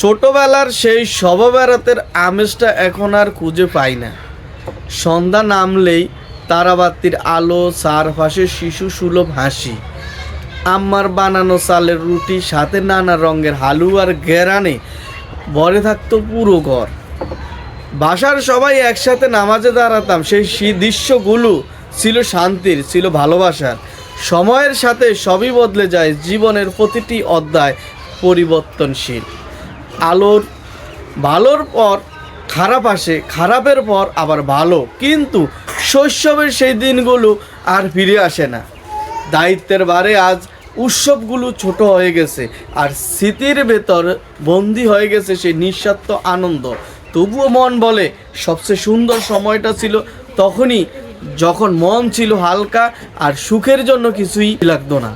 ছোটবেলার সেই শববেরাতের আমেজটা এখন আর খুঁজে পাই না। সন্ধ্যা নামলেই তারাবাতির আলো চারপাশে শিশু সুলভ হাসি। আম্মার বানানো চালের রুটি, সাথে নানা রঙের হালুয়ার গেরানে ভরে থাকতো পুরো ঘর। বাসার সবাই একসাথে নামাজে দাঁড়াতাম সেই দৃশ্যগুলো ছিল শান্তির, ছিল ভালোবাসার। সময়ের সাথে সবই বদলে যায় জীবনের প্রতিটি অধ্যায় পরিবর্তনশীল। আলোর ভালোর পর খারাপ আসে, খারাপের পর আবার ভালো। কিন্তু শৈশবের সেই দিনগুলো আর ফিরে আসে না। দায়িত্বের বারে আজ উৎসবগুলো ছোট হয়ে গেছে আর স্মৃতির ভেতর বন্দি হয়ে গেছে সেই নিঃস্বার্থ আনন্দ। তবুও মন বলে, সবচেয়ে সুন্দর সময়টা ছিল তখনই যখন মন ছিল হালকা আর সুখের জন্য কিছুই লাগতো না।